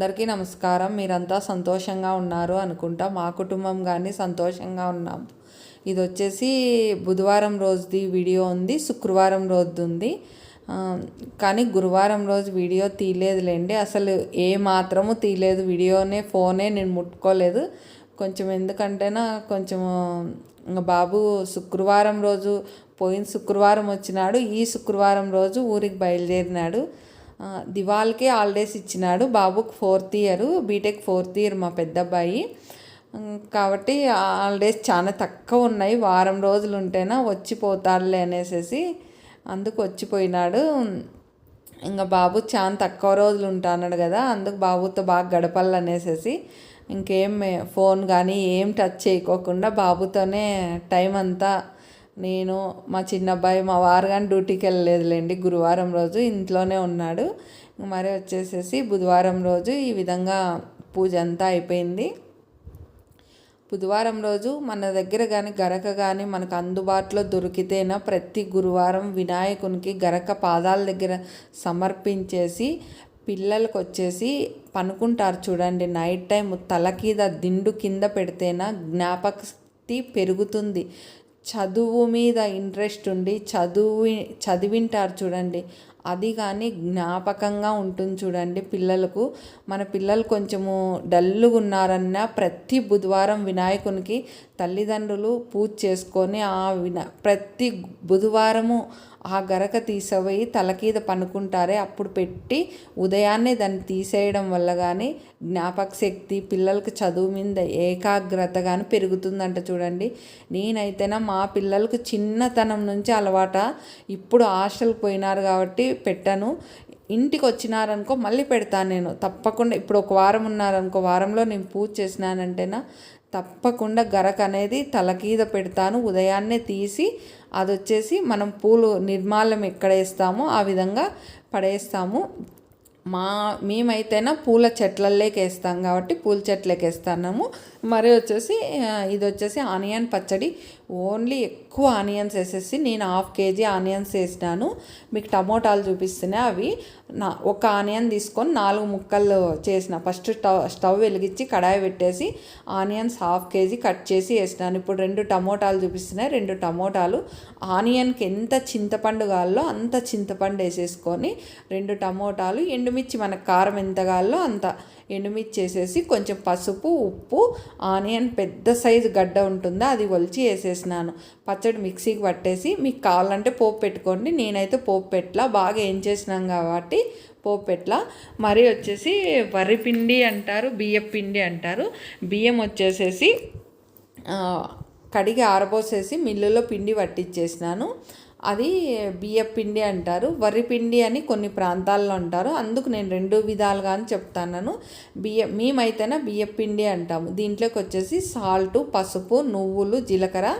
అందరికీ నమస్కారం. మీరంతా సంతోషంగా ఉన్నారు అనుకుంటా. మా కుటుంబం కానీ సంతోషంగా ఉన్నాం. ఇది వచ్చేసి బుధవారం రోజుది వీడియో ఉంది. శుక్రవారం రోజుది ఉంది కానీ గురువారం రోజు వీడియో తీయలేదులేండి. అసలు ఏ మాత్రము తీయలేదు. వీడియోనే ఫోనే నేను ముట్టుకోలేదు. కొంచెం ఎందుకంటేనా కొంచెం ఇంకా బాబు శుక్రవారం రోజు పోయిన శుక్రవారం వచ్చినాడు. ఈ శుక్రవారం రోజు ఊరికి బయలుదేరినాడు. దివాల్కే హాలిడేస్ ఇచ్చినాడు బాబుకి fourth year BTech fourth year మా పెద్దబ్బాయి. కాబట్టి హాలిడేస్ చాలా తక్కువ ఉన్నాయి వారం రోజులు ఉంటేనా వచ్చిపోతాడులే అనేసి అందుకు వచ్చిపోయినాడు. ఇంకా బాబు చాలా తక్కువ రోజులు ఉంటాన్నాడు కదా అందుకు బాబుతో బాగా గడపాలనేసి ఇంకేం ఫోన్ కానీ ఏం టచ్ చేయకోకుండా బాబుతోనే టైం అంతా నేను మా చిన్న అబ్బాయి మా వారు కానీ డ్యూటీకి వెళ్ళలేదులేండి. గురువారం రోజు ఇంట్లోనే ఉన్నాడు. మరి వచ్చేసేసి బుధవారం రోజు ఈ విధంగా పూజ అంతా అయిపోయింది. బుధవారం రోజు మన దగ్గర కానీ గరక కానీ మనకు అందుబాటులో దొరికితేనా ప్రతి గురువారం వినాయకునికి గరక పాదాల దగ్గర సమర్పించేసి పిల్లలకు వచ్చేసి పనుకుంటారు చూడండి. నైట్ టైం తల కింద దిండు కింద పెడితేనా జ్ఞాపక పెరుగుతుంది. చదువు మీద ఇంట్రెస్ట్ ఉండి చదువు చదివింటారు చూడండి. అది కానీ జ్ఞాపకంగా ఉంటుంది చూడండి పిల్లలకు. మన పిల్లలు కొంచెము డల్లుగా ఉన్నారన్న ప్రతి బుధవారం వినాయకునికి తల్లిదండ్రులు పూజ చేసుకొని ఆ వినా ప్రతి బుధవారము ఆ గరక తీసపోయి తలకీద పనుకుంటారే అప్పుడు పెట్టి ఉదయాన్నే దాన్ని తీసేయడం వల్ల కానీ జ్ఞాపక శక్తి పిల్లలకు చదువు మీద ఏకాగ్రత కానీ పెరుగుతుందంట చూడండి. నేనైతేనా మా పిల్లలకు చిన్నతనం నుంచి అలవాట. ఇప్పుడు హాస్టల్కి పోయినారు కాబట్టి పెట్టాను. ఇంటికి వచ్చినారనుకో మళ్ళీ పెడతాను నేను. తప్పకుండా ఇప్పుడు ఒక వారం ఉన్నారనుకో వారంలో నేను పూజ చేసినానంటేనా తప్పకుండా గరక అనేది తలకీద పెడతాను. ఉదయాన్నే తీసి అది వచ్చేసి మనం పూలు నిర్మాల్యం ఎక్కడ వేస్తామో ఆ విధంగా పడేస్తాము. మా మేమైతేనా పూల చెట్లలోకి వేస్తాం కాబట్టి పూల చెట్లకి వేస్తున్నాము మరి వచ్చేసి ఇది వచ్చేసి ఆనియన్ పచ్చడి. ఓన్లీ ఎక్కువ ఆనియన్స్ వేసేసి నేను హాఫ్ కేజీ ఆనియన్స్ వేసినాను. మీకు టమోటాలు చూపిస్తున్నాయి అవి. నా ఒక ఆనియన్ తీసుకొని నాలుగు ముక్కలు చేసిన. ఫస్ట్ స్టవ్ స్టవ్ వెలిగించి కడాయి పెట్టేసి ఆనియన్స్ హాఫ్ కేజీ కట్ చేసి వేసినాను. ఇప్పుడు రెండు టమోటాలు చూపిస్తున్నాయి రెండు టమోటాలు. ఆనియన్కి ఎంత చింతపండు కావాలో అంత చింతపండు వేసేసుకొని రెండు టమోటాలు ఎండుమిర్చి మనకు కారం ఎంత కావాలో అంత ఎండుమిర్చి వేసేసి కొంచెం పసుపు ఉప్పు ఆనియన్ పెద్ద సైజు గడ్డ ఉంటుందా అది ఒలిచి వేసేసినాను. పచ్చడి మిక్సీకి పట్టేసి మీకు కావాలంటే పోపు పెట్టుకోండి. నేనైతే పోపు పెట్టలా బాగా ఏం చేసినాం కాబట్టి పోపు పెట్టలా. మరి వచ్చేసి వరి పిండి అంటారు బియ్యం పిండి అంటారు. బియ్యం వచ్చేసేసి కడిగి ఆరబోసేసి మిల్లులో పిండి పట్టించేసినాను అది బియ్యపిండి అంటారు వరి పిండి అని కొన్ని ప్రాంతాల్లో అంటారు. అందుకు నేను రెండు విధాలుగా అని చెప్తాను బియ్య మేమైతేనే బియ్యపిండి అంటాము. దీంట్లోకి వచ్చేసి సాల్ట్ పసుపు నువ్వులు జీలకర్ర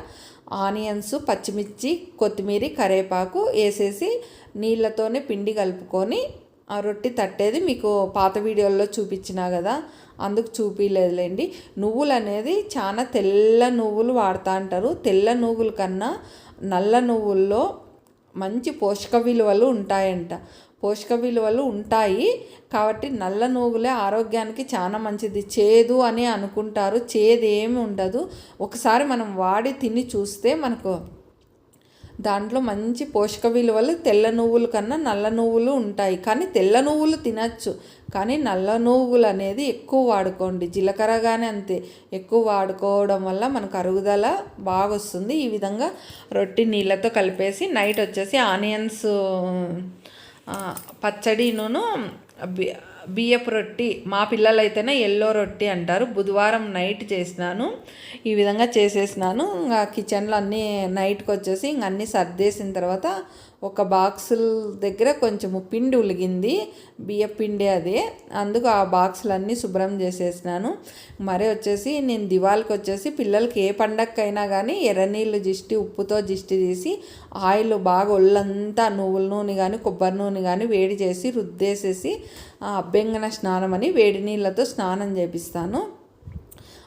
ఆనియన్స్ పచ్చిమిర్చి కొత్తిమీర కరేపాకు వేసేసి నీళ్ళతోనే పిండి కలుపుకొని ఆ రొట్టి తట్టేది మీకు పాత వీడియోల్లో చూపించినా కదా అందుకు చూపించలేదులేండి నువ్వులు అనేది చాలా తెల్ల నువ్వులు వాడుతూ అంటారు. తెల్ల నువ్వుల కన్నా నల్ల నువ్వుల్లో మంచి పోషక విలువలు ఉంటాయంట. పోషక విలువలు ఉంటాయి కాబట్టి నల్ల నువ్వులే ఆరోగ్యానికి చాలా మంచిది. చేదు అని అనుకుంటారు. చేదు ఏమి ఉండదు. ఒకసారి మనం వాడి తిని చూస్తే మనకు దాంట్లో మంచి పోషక విలువలు తెల్ల నువ్వుల కన్నా నల్ల నువ్వులు ఉంటాయి. కానీ తెల్ల నువ్వులు తినచ్చు. కానీ నల్ల నువ్వులు అనేది ఎక్కువ వాడుకోండి. జీలకర్ర కానీ అంతే. ఎక్కువ వాడుకోవడం వల్ల మనకు అరుగుదల బాగా వస్తుంది ఈ విధంగా రొట్టి నీళ్ళతో కలిపేసి నైట్ వచ్చేసి ఆనియన్స్ పచ్చడి పచ్చడిను బియ్యపు రొట్టి మా పిల్లలైతేనే ఎల్లో రొట్టి అంటారు. బుధవారం నైట్ చేసినాను. ఈ విధంగా చేసేసినాను. ఇంకా కిచెన్లో అన్నీ నైట్కి వచ్చేసి ఇంక అన్నీ సర్దేసిన తర్వాత ఒక బాక్సుల దగ్గర కొంచెము పిండి ఉలిగింది. బియ్య పిండి అదే. అందుకు ఆ బాక్సులన్నీ శుభ్రం చేసేసినాను. మరి వచ్చేసి నేను దివాళికి వచ్చేసి పిల్లలకి ఏ పండగకైనా కానీ ఎర్రనీళ్ళు జిష్టి ఉప్పుతో జిష్టి తీసి ఆయిల్ బాగా ఒళ్ళంతా నువ్వుల నూనె కానీ కొబ్బరి నూనె కానీ వేడి చేసి రుద్దేసేసి ఆ అభ్యంగన స్నానం అని వేడి నీళ్ళతో స్నానం చేపిస్తాను.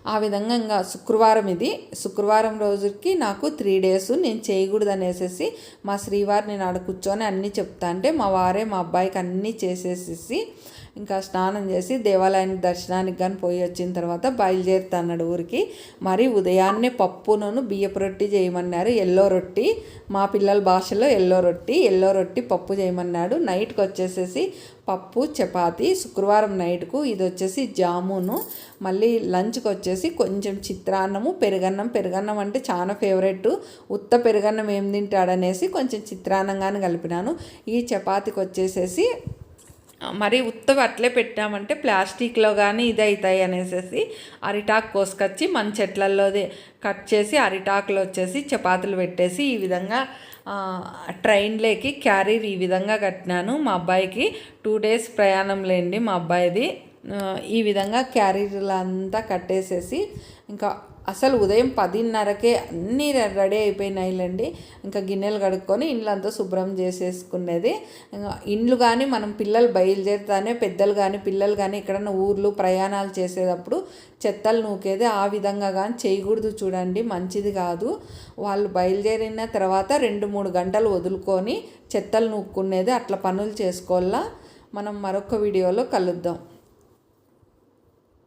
ఆ విధంగా ఇంకా శుక్రవారం ఇది. శుక్రవారం రోజుకి నాకు త్రీ డేస్ నేను చేయకూడదు అనేసి మా శ్రీవారు నేను ఆడ కూర్చొని అన్నీ చెప్తా. అంటే మా వారే మా అబ్బాయికి అన్నీ చేసేసేసి ఇంకా స్నానం చేసి దేవాలయానికి దర్శనానికి కానీ పోయి వచ్చిన తర్వాత బయలుదేరుతాన్నాడు ఊరికి. మరి ఉదయాన్నే పప్పును బియ్యపు రొట్టి చేయమన్నారు. ఎల్లో రొట్టి మా పిల్లల భాషలో ఎల్లో రొట్టి ఎల్లో రొట్టి పప్పు చేయమన్నాడు. నైట్కి వచ్చేసేసి పప్పు చపాతి శుక్రవారం నైట్కు ఇది వచ్చేసి జామును. మళ్ళీ లంచ్కి వచ్చేసి కొంచెం చిత్రాన్నము పెరుగన్నం. పెరుగన్నం అంటే చాలా ఫేవరెట్ ఉత్త పెరుగన్నం ఏం తింటాడనేసి కొంచెం చిత్రాన్నంగానే కలిపినాను. ఈ చపాతీకి వచ్చేసేసి మరి ఉత్తవి అట్లే పెట్టామంటే ప్లాస్టిక్లో కానీ ఇది అవుతాయి అనేసి అరిటాకు కోసుకొచ్చి మన చెట్లల్లోది కట్ చేసి అరిటాకులో వచ్చేసి చపాతీలు పెట్టేసి ఈ విధంగా ట్రైన్లోకి క్యారీర్ ఈ విధంగా కట్టినాను. మా అబ్బాయికి టూ డేస్ ప్రయాణం లేండి మా అబ్బాయిది. ఈ విధంగా క్యారీర్లు అంతా కట్టేసేసి ఇంకా అసలు ఉదయం పదిన్నరకే అన్నీ రెడీ అయిపోయినాయిలండి. ఇంకా గిన్నెలు కడుక్కొని ఇండ్లంతా శుభ్రం చేసేసుకునేది. ఇండ్లు కానీ మనం పిల్లలు బయలుదేరుతానే పెద్దలు కానీ పిల్లలు కానీ ఎక్కడైనా ఊర్లు ప్రయాణాలు చేసేటప్పుడు చెత్తలు నూకేది ఆ విధంగా కానీ చేయకూడదు చూడండి మంచిది కాదు. వాళ్ళు బయలుదేరిన తర్వాత రెండు మూడు గంటలు వదులుకొని చెత్తలు నూక్కునేది అట్లా పనులు చేసుకోవాలా? మనం మరొక వీడియోలో కలుద్దాం.